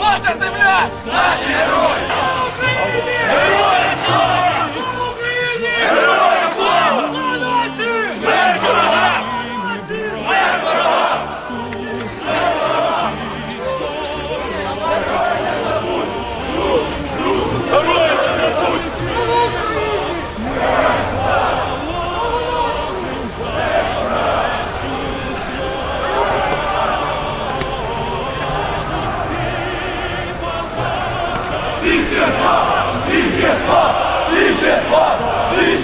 Наша земля! Наші герої!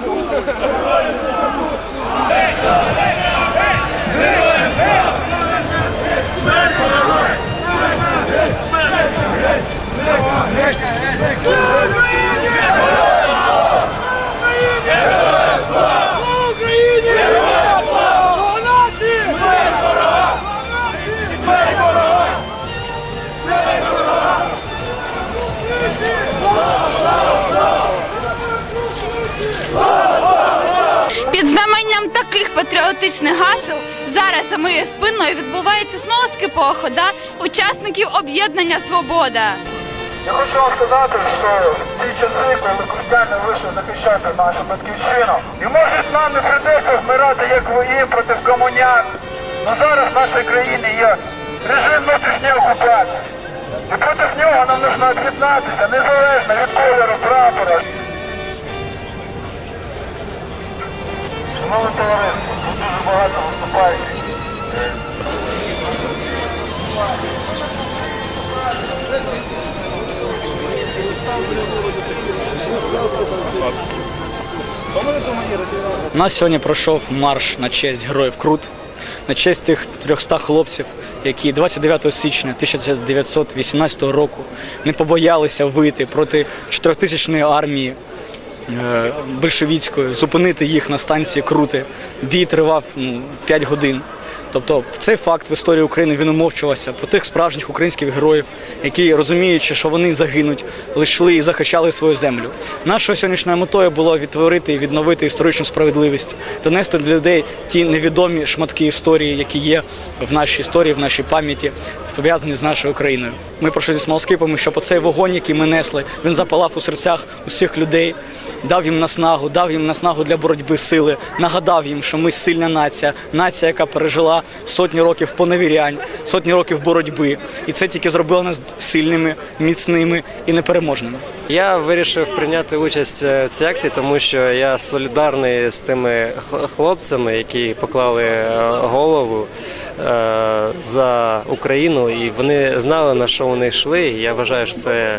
Vitória! Патріотичних гасел зараз за моєю спиною відбувається смолоський похода учасників об'єднання Свобода. Я хочу вам сказати, що в ті часи, коли християни вийшли захищати нашу батьківщину, і може з нами прийдеться вмирати як вої проти комуняк. Но зараз в нашій країні є режим внутрішньої окупації. І проти нього нам потрібно об'єднатися незалежно від кольору прапора. Шановне товариство, багато виступаючих. У нас сьогодні пройшов марш на честь героїв Крут, на честь тих 300 хлопців, які 29 січня 1918 року не побоялися вийти проти 4000-ї армії е, большевіцької, зупинити їх на станції Крути. Бій тривав ну, 5 годин. Тобто цей факт в історії України він умовчувався про тих справжніх українських героїв, які розуміючи, що вони загинуть, лишили і захищали свою землю. Нашою сьогоднішньою метою було відтворити і відновити історичну справедливість, донести до людей ті невідомі шматки історії, які є в нашій історії, в нашій пам'яті, пов'язані з нашою країною. Ми пройшли зі смолоскипами, щоб оцей вогонь, який ми несли, він запалав у серцях усіх людей, дав їм наснагу, дав їм наснагу для боротьби сили, нагадав їм, що ми сильна нація, нація, яка пережила сотні років поневірянь, сотні років боротьби. І це тільки зробило нас сильними, міцними і непереможними. Я вирішив прийняти участь е, в цій акції, тому що я солідарний з тими хлопцями, які поклали е, голову е, за Україну, і вони знали на що вони йшли. Я вважаю, що це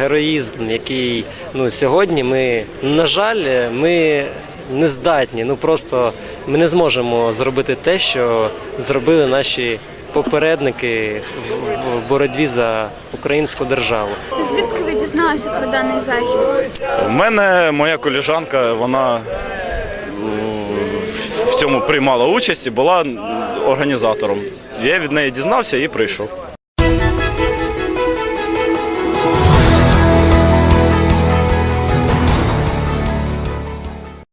героїзм, який ну сьогодні ми на жаль, ми не здатні. Ну просто ми не зможемо зробити те, що зробили наші попередники в- боротьбі за українську державу. Звідки ви дізналися про даний захід? У мене моя коліжанка, вона в цьому приймала участь і була організатором. Я від неї дізнався і прийшов.